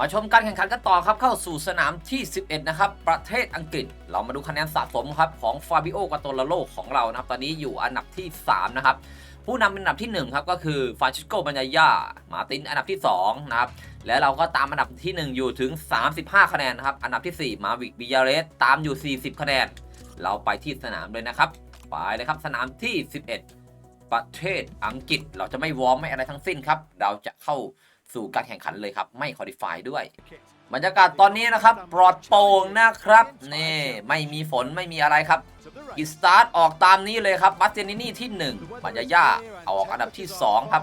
มาชมการแข่งขันกันต่อครับเข้าสู่สนามที่ 11 นะครับ ประเทศอังกฤษ เรามาดูคะแนนสะสมครับของฟาบิโอกาโตลาโลของเรานะครับ ตอนนี้อยู่อันดับที่ 3 นะครับ ผู้นำเป็นอันดับที่ 1 ครับ ก็คือฟรานชิสโกบัญญายามาตินอันดับที่ 2 นะครับ และเราก็ตามอันดับที่ 1 อยู่ถึง 35 คะแนนนะครับ อันดับที่ 4 มาวิกบิยาเรสตามอยู่ 40 คะแนน เราไปที่สนามเลยนะครับ ไปเลยครับสนามที่ 11 ประเทศอังกฤษ เราจะไม่วอร์มไม่อะไรทั้งสิ้นครับ เราจะเข้า สู่การแข่งขันเลยครับ ไม่คอดิฟายด้วย บรรยากาศตอนนี้นะครับ ปลอดโปร่งนะครับ นี่ไม่มีฝนไม่มีอะไรครับกิสตาร์ทออกตามนี้เลยครับบัสเตนินี่ที่ 1 บัญญาย่าออกอันดับที่ 2 ครับ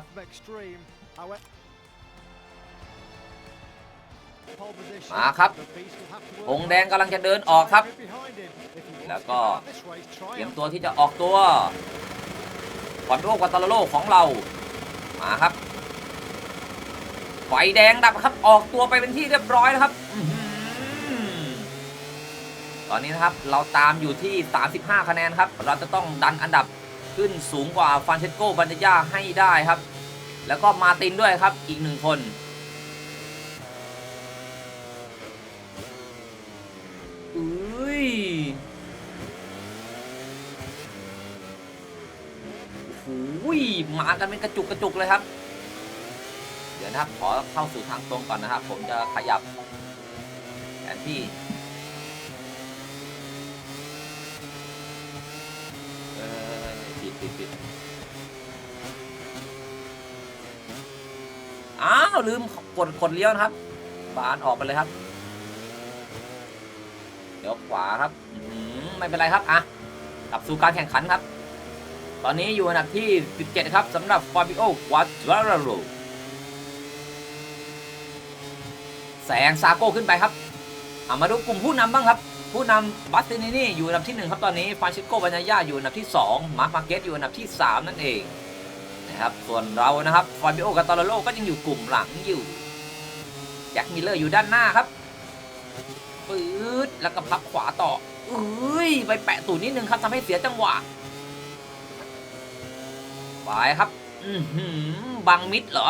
มาครับธงแดงกำลังจะเดินออกครับ แล้วก็เตรียมตัวที่จะออกตัวคอนโดกัตาลาโลของเรา มาครับ ไฟแดงดับครับออกตัวไปเป็นที่เรียบร้อยนะครับตอนนี้นะครับเราตามอยู่ที่ 35 คะแนนครับ เราจะต้องดันอันดับขึ้นสูงกว่าฟานเชสโกบันเยาให้ได้ครับ แล้วก็มาตินด้วยครับอีกหนึ่งคนอุ้ยโอ้ยมากันเป็นกระจุกกระจุกเลยครับ ดี๋ยวนะครับขอเข้าสู่ทางตรงก่อนนะครับ ผมจะขยับแผนที่เออปิดปิดปิดอ้าว ลืมกดกดเลี้ยวนะครับ บานออกไปเลยครับ เดี๋ยวขวาครับไม่เป็นไรครับอะกลับสู่การแข่งขันครับ ตอนนี้อยู่อันดับที่ 17 ครับสำหรับฟาบิโอควาตราโร แสงซาโก้ขึ้นไปครับเอามาดูกลุ่มผู้นำบ้างครับ ผู้นำบัสตินินี่อยู่อันดับที่ 1 ครับตอนนี้ฟรานชิโกบัญญาอยู่อันดับที่ 2 มาร์คมาเกตอยู่อันดับที่ 3 นั่นเองนะครับส่วนเรานะครับฟาบิโอกาตาโลก็ยังอยู่กลุ่มหลังอยู่แจ็คมิลเลอร์อยู่ด้านหน้าครับปื๊ดแล้วก็พับขวาต่อเอ้ยไปแปะตูดนิดนึงครับทำให้เสียจังหวะไปครับอืบังมิดเหรอ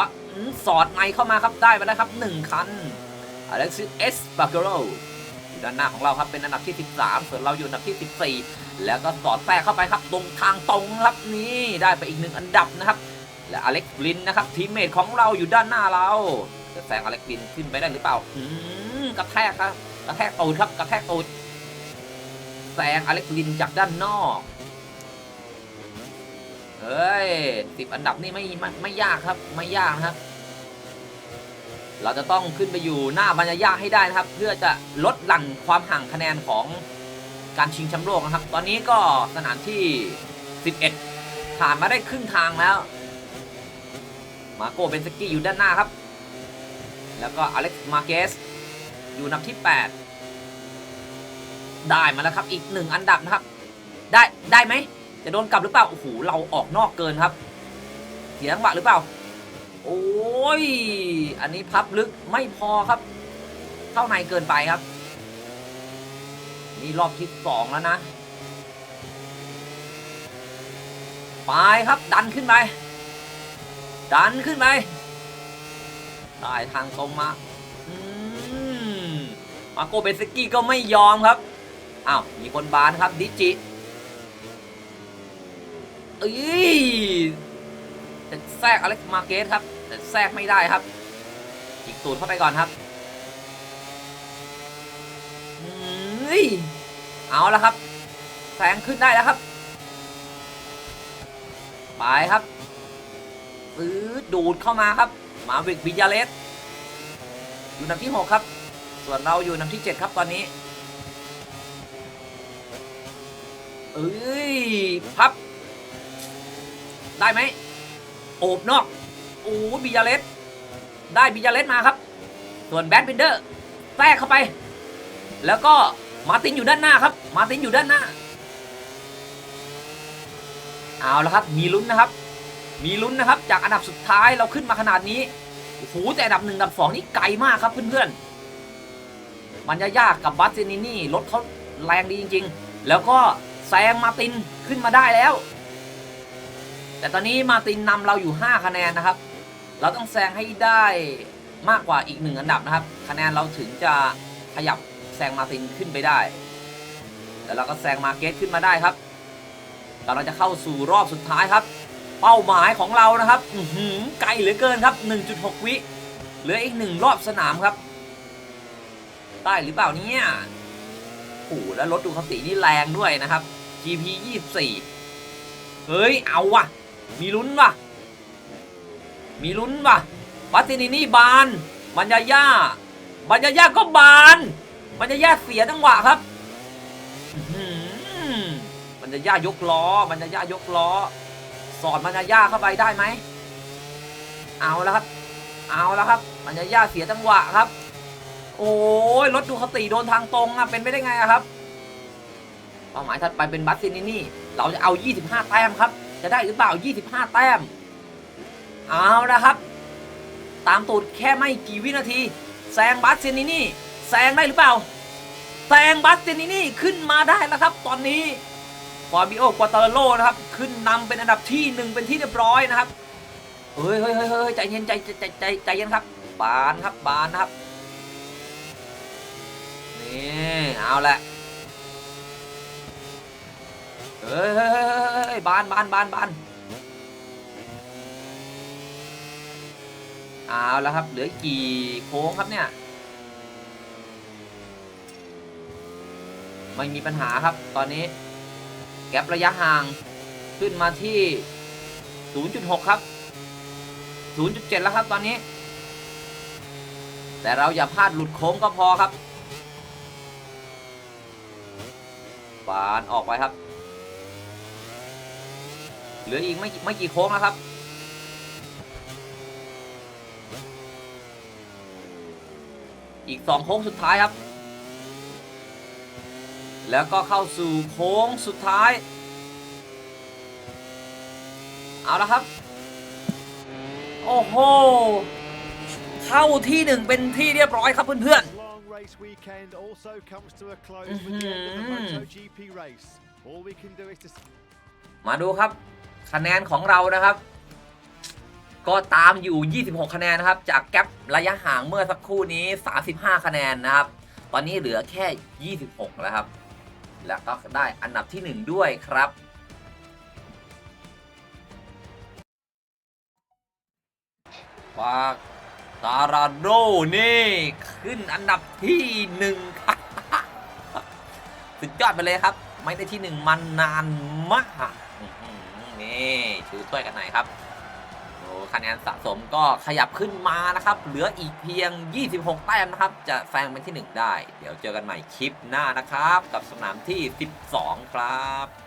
สอดในเข้ามาครับได้ไปแล้วครับ1คัน อเล็กซิสเอสบาเกโรอยู่ด้านหน้าของเราครับเป็นอันดับที่ 13 ส่วนเราอยู่อันดับที่ 14 แล้วก็สอดแทรกเข้าไปครับตรงทางตรงครับนี่ได้ไปอีกหนึ่งอันดับนะครับ และอเล็กบลินนะครับทีมเมทของเราอยู่ด้านหน้าเราจะแซงอเล็กบลินขึ้นไปได้หรือเปล่าอืมกระแทกครับกระแทกตูดครับกระแทกตูดแซงอเล็กบลินจากด้านนอกเฮ้ยสิบอันดับนี่ไม่ไม่ไม่ยากครับไม่ยากนะครับ เราจะต้องขึ้นไปอยู่หน้าบรรยายาให้ได้นะครับ เพื่อจะลดหลั่นความห่างคะแนนของการชิงแชมป์โลกนะครับ ตอนนี้ก็สนามที่ 11 ผ่านมาได้ครึ่งทางแล้ว มาโกเบนสกี้อยู่ด้านหน้าครับ แล้วก็อเล็กซ์มาเกสอยู่นับที่ 8 ได้มาแล้วครับอีกหนึ่งอันดับนะครับ ได้ได้ไหมจะโดนกลับหรือเปล่าโอ้โหเราออกนอกเกินครับเสียจังหวะหรือเปล่า โอ้ย อันนี้พับลึกไม่พอครับ เข้าในเกินไปครับ นี่รอบที่สองแล้วนะ ไปครับดันขึ้นไป ดันขึ้นไปได้ทางตรงมาอืมมาโกเบสกี้ก็ไม่ยอมครับ อ้าว มีคนบานครับ ดิจิ เอ้ยจะแทรกอเล็กซ์มาเกสครับ ทรกไม่ได้ครับจิกตูดเข้าไปก่อนครับเฮ้ยเอาแล้วครับแซงขึ้นได้แล้วครับ ไปครับปื๊ดดูดเข้ามาครับ มาวิกบิยาเลสอยู่อันดับที่ 6 ครับ ส่วนเราอยู่อันดับที่ 7 ครับตอนนี้ เอ้ย พับ ได้ไหม โอบนอก โอ้บิยาเลสได้บิยาเลสมาครับ ส่วนแบดบินเดอร์แทรกเข้าไป แล้วก็มาตินอยู่ด้านหน้าครับ มาตินอยู่ด้านหน้า เอาละครับ มีลุ้นนะครับ มีลุ้นนะครับ จากอันดับสุดท้ายเราขึ้นมาขนาดนี้โอ้โหแต่อันดับหนึ่งอันดับสองนี่ไกลมากครับเพื่อนๆมันจะยากกับบัสเซนินี่รถเขาแรงดีจริง ๆ แล้วก็แซงมาตินขึ้นมาได้แล้ว แต่ตอนนี้มาตินนำเราอยู่ 5 คะแนนนะครับ เราต้องแซงให้ได้มากกว่าอีกหนึ่งอันดับนะครับ คะแนนเราถึงจะขยับแซงมาตินขึ้นไปได้ แล้วเราก็แซงมาเกตขึ้นมาได้ครับกำลังจะเข้าสู่รอบสุดท้ายครับ เป้าหมายของเรานะครับอืไกลเหลือเกินครับ 1.6 วิเหลืออีกหนึ่งรอบสนามครับได้หรือเปล่าเนี่ยโอ้แล้วรถดูคตินี่แรงด้วยนะครับ GP 24 เฮ้ย เอาว่ะ มีลุ้นว่ะ มีลุ้นว่ะบัตตินินี่บานบัญญาย่าบัญญาย่าก็บานบัญญาย่าเสียจังหวะครับบัญญาย่ายกล้อบัญญาย่ายกล้อ สอดบัญญาย่าเข้าไปได้ไหม เอาแล้วครับ เอาแล้วครับบัญญาย่าเสียจังหวะครับ โอ้ยรถดูคติโดนทางตรงอะเป็นไปได้ไงอะครับเป้าหมายถัดไปเป็นบัสซินินี่ เราจะเอา 25 แต้มครับ จะได้หรือเปล่า 25 แต้ม เอาละครับ ตามตูดแค่ไม่กี่วินาทีแซงบัสเซนินี่แซงได้หรือเปล่าแซงบัสเซนินี่ขึ้นมาได้แล้วครับ ตอนนี้ฟอร์บิโอกัวตาโลนะครับ ขึ้นนำเป็นอันดับที่หนึ่งเป็นที่เรียบร้อยนะครับเฮ้ยเฮ้ยเฮ้ยเฮ้ยใจเย็นใจใจใจใจใจเย็นครับ บานครับบานนะครับนี่เอาละเฮ้ยเฮ้ยเฮ้ยเฮ้ยบานบานบานบาน เอาแล้วครับ เหลือกี่โค้งครับเนี่ย ไม่มีปัญหาครับตอนนี้ แก็ประยะห่างขึ้นมาที่ 0.6 ครับ 0.7 แล้วครับตอนนี้ แต่เราอย่าพลาดหลุดโค้งก็พอครับบานออกไปครับ เหลืออีกไม่ไม่กี่โค้งแล้วครับ อีกสองโค้งสุดท้ายครับ แล้วก็เข้าสู่โค้งสุดท้าย เอาละครับ โอ้โห เข้าที่หนึ่งเป็นที่เรียบร้อยครับเพื่อน Long race weekend also comes to a close with the end of the Mhm. MotoGP race. All we can do is to ๆมาดูครับ คะแนนของเรานะครับ ก็ตามอยู่ 26 คะแนนนะครับ จากแกลบระยะห่างเมื่อสักครู่นี้ 35 คะแนนนะครับ ตอนนี้เหลือแค่ 26 แล้วครับ แล้วก็ได้อันดับที่ 1 ด้วยครับฝากซาราโดนี่ ขึ้นอันดับที่หนึ่งครับ สุดยอดไปเลยครับ ไม่ได้ที่หนึ่งมานนานมากอื้อหือนี่ ชูถ้วยกันหน่อยครับ คะแนนสะสมก็ขยับขึ้นมานะครับ เหลืออีกเพียง 26 แต้มนะครับ จะแซงเป็นที่ 1 ได้ เดี๋ยวเจอกันใหม่คลิปหน้านะครับ กับสนามที่ 12 ครับ